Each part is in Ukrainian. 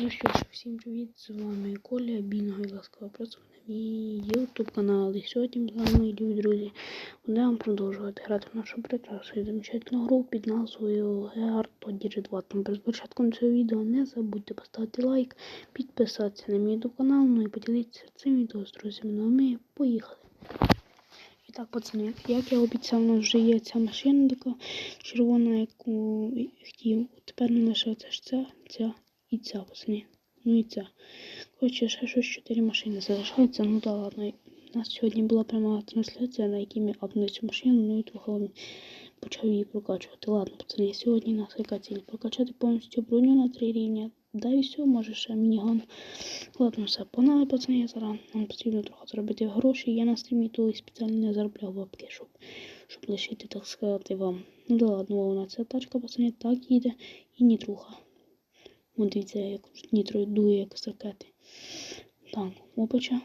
Ну що ж, всім привіт! З вами Коля Бінго і ласкаво просимо на мій YouTube канал. І сьогодні з вами, друзі, будемо продовжувати грати в нашу прекрасну і замечательну гру під назвою Gear Dodger 2. Тому перед початком цього відео не забудьте поставити лайк, підписатися на мій YouTube канал, ну і поділитися цим відео з друзями. Ну а ми поїхали. І так, пацани, як я обіцяв, у нас вже є ця машина така червона, яку хотів. Тепер не лишається ж ця, ця і ця, пацани. Ну і ця. Коротше, ще щось 4 машини залишаються. Ну да ладно. У нас сьогодні була пряма трансляція, на якій ми апнули цю машину, ну і трохи почав її прокачувати. Ладно, пацани, сьогодні у нас яка ціль? Прокачати повністю броню на 3 рівня. Да і все, може ще мініган. Ладно, все, погнали, пацани, я зараз. Нам потрібно трохи заробити гроші. Я на стрімі то спеціально не заробляв бабки, щоб, щоб лишити, так сказати, вам. Ну да ладно, вона ця тачка, пацани, так їде і нітруха. От дивіться, як нітро дує, як з ракети. Так, опача.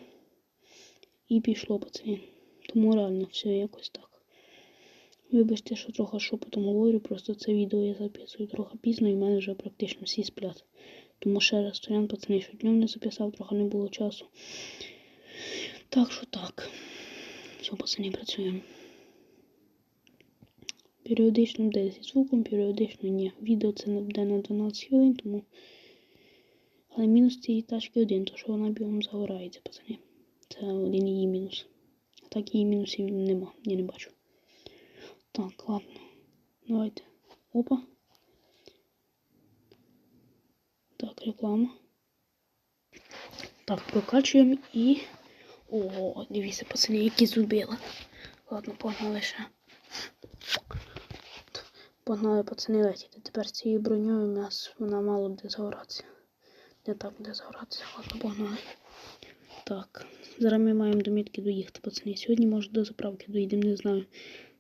І пішло, пацани. Тому реально все якось так. Вибачте, що трохи шепотом говорю, просто це відео я записую трохи пізно і в мене вже практично всі сплять. Тому ще раз стоян, пацани, що днем не записав, трохи не було часу. Так що так. Все, пацани, працюємо. Періодично буде зі звуком, періодично ні. Відео це не буде на 12 хвилин, тому. Але мінус цієї тачки один, то що вона бігом загорається, пацани. Це один її мінус. А так її мінусів нема, я не бачу. Так, ладно. Давайте. Опа. Так, реклама. Так, прокачуємо і... О, дивіться, пацани, які зубила. Ладно, погнали ще. Погнали пацани летіти. Тепер з цією броньою у нас вона мало буде загоратися. Не так буде загоратися. Ладно, погнали. Так. Зараз ми маємо до мітки доїхати, пацани. Сьогодні, може, до заправки доїдемо, не знаю.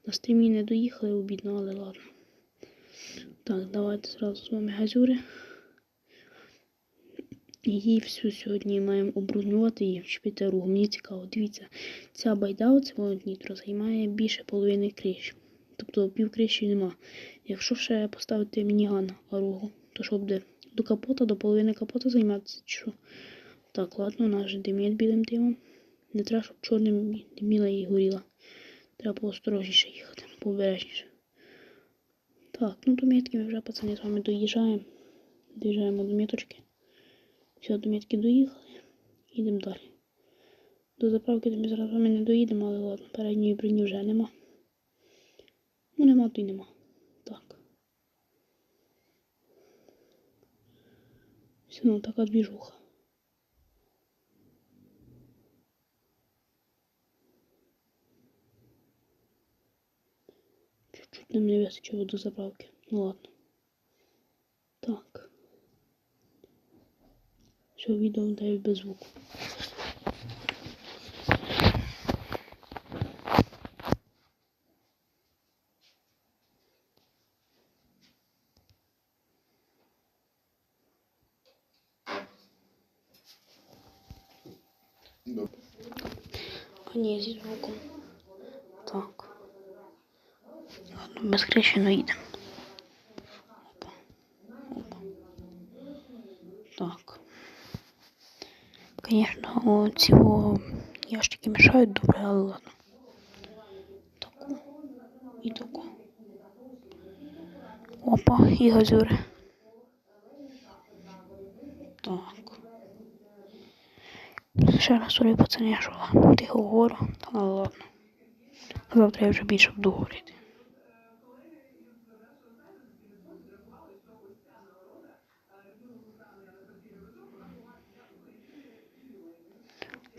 На стрімі не доїхали, обідно, але ладно. Так, давайте зразу з вами газюри. Її всю сьогодні маємо обруднювати і вчепити руку. Мені цікаво, дивіться, ця байда, оце нітро, займає більше половини криш. Тобто півкриші нема. Якщо ще поставити мініган ругу, то що буде до капота, до половини капота займатися чи що? Так, ладно, вже димить білим димом. Не треба, щоб чорним диміла і горіла. Треба поосторожніше їхати, пообережніше. Так, ну до метки ми вже, пацани, з вами доїжджаємо. Доїжджаємо до меточки. Все, до метки доїхали. Їдемо далі. До заправки ми зараз з вами не доїдемо, але ладно, передньої броні вже нема. Ну, нема, то й нема. Так. Все одно така двіжуха. Чуть-чуть нам не вистачило до заправки. Ну ладно. Так. Все, відео даю без звуку. Добре. А ні, зі звуком. Так. Ладно, без хрещено їдемо. Опа. Опа. Так. Конечно, ці о, ящики мешають добре, але ладно. Таку. І таку. Опа, і газюри. Так. Ще раз сорі, пацани, що тихо говорю, але ладно. Завтра я вже більше буду говорити.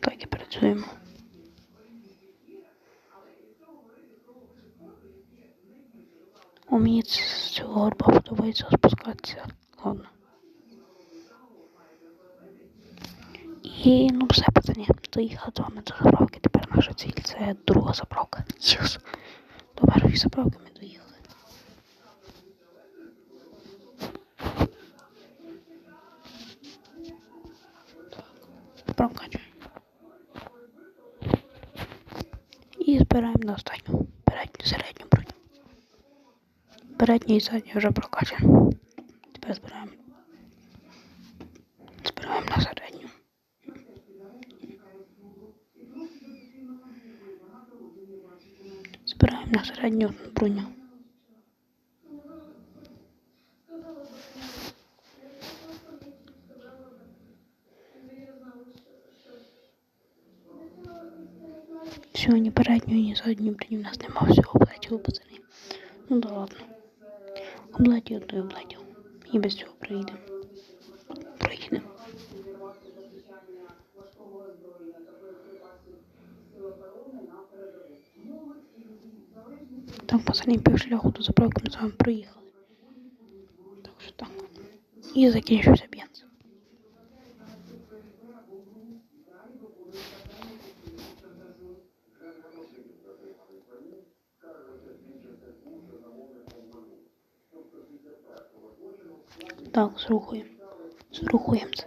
Так і працюємо. О, мені з цього горба подобається спускатися. Ладно. І ну все, пацані, доїхали з вами до заправки. Тепер наша ціль це друга заправка. Єс. До першої заправки ми доїхали. Так. І збираємо на останню передню середню броню. Передня і задня вже прокачаємо. Збираємо на середню броню. Сьогодні передню, ні задню броню у нас нема всього облетіло пацани. Ну да ладно. Облетів, то й облетів. І без цього проїдемо. Так, пацани, пів шляху до заправки ми з вами проїхали. Так що так. І закінчився бенз. Так, зрухуємо. Зрухуємося.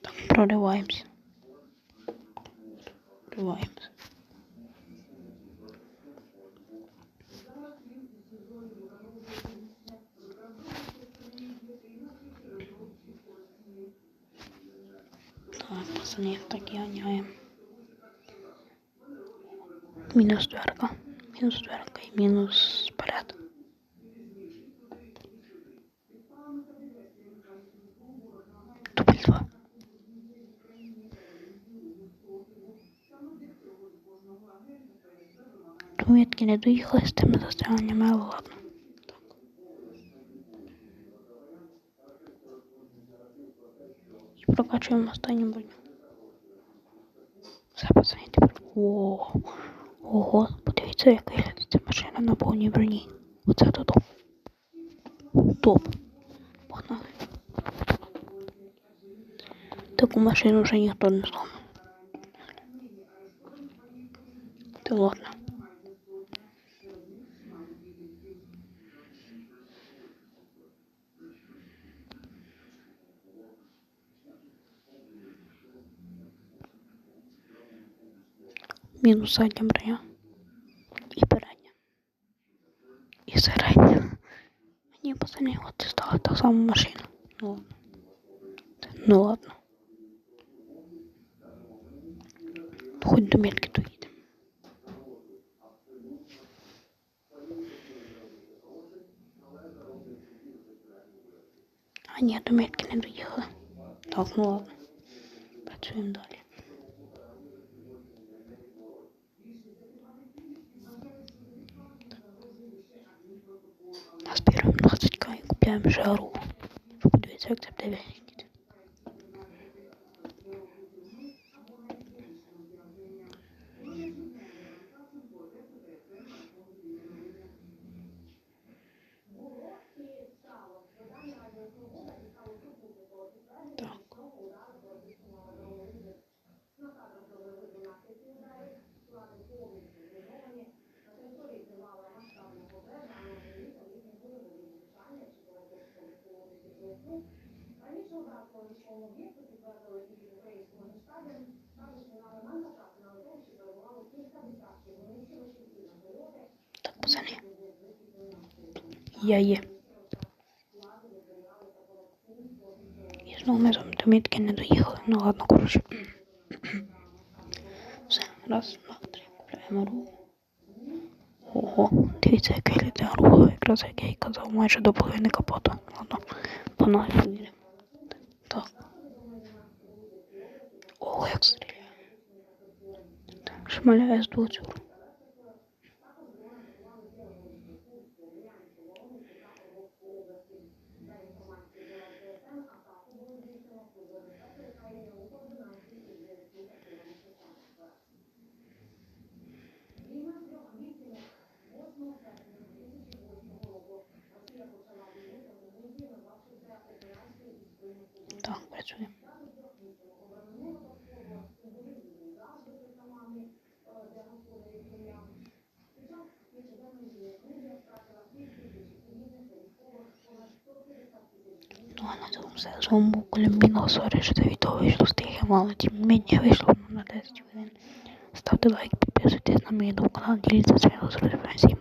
Так, прориваємося. Прориваємося. Так, пацани, так і ганяємо. Мінус дверка. Мінус дверка і мінус перед. Дубль два. Довідки не доїхали з тими застряннями, але ладно. Так. І прокачуємо останню броню. Все, пацани, тепер. О, ого, подивіться, як виглядає ця машина на повній броні. Оце то. Топ. Погнали. Таку машину вже ніхто не зламав. Та ладно. Мінус задня броня. І передня. І середня. Мені пацани, от стала та сама машина. Ну ладно. Ну ладно. Хоть до метки доїдемо. А ні, до метки не доїхали. Так, ну ладно. Працюємо далі. 20к і купляємо жару. Подивіться, як це буде виглядати. Так. Так, пацани. Я є. І знову ми до мітки не доїхали. Ну ладно, коротше. Все, раз, два, три. Купляємо руку. Ого, дивіться, яка літа рука, якраз як я й казав, майже до половини капота. Ладно, погнали поїдемо. Так. Ого, як стріляє. Шмаляє з двох З Колімбіно, сорі, що це відео вийшло з мало, тим мені вийшло на 10 хвилин. Ставте лайк, підписуйтесь на мій канал, діліться своїм. Всім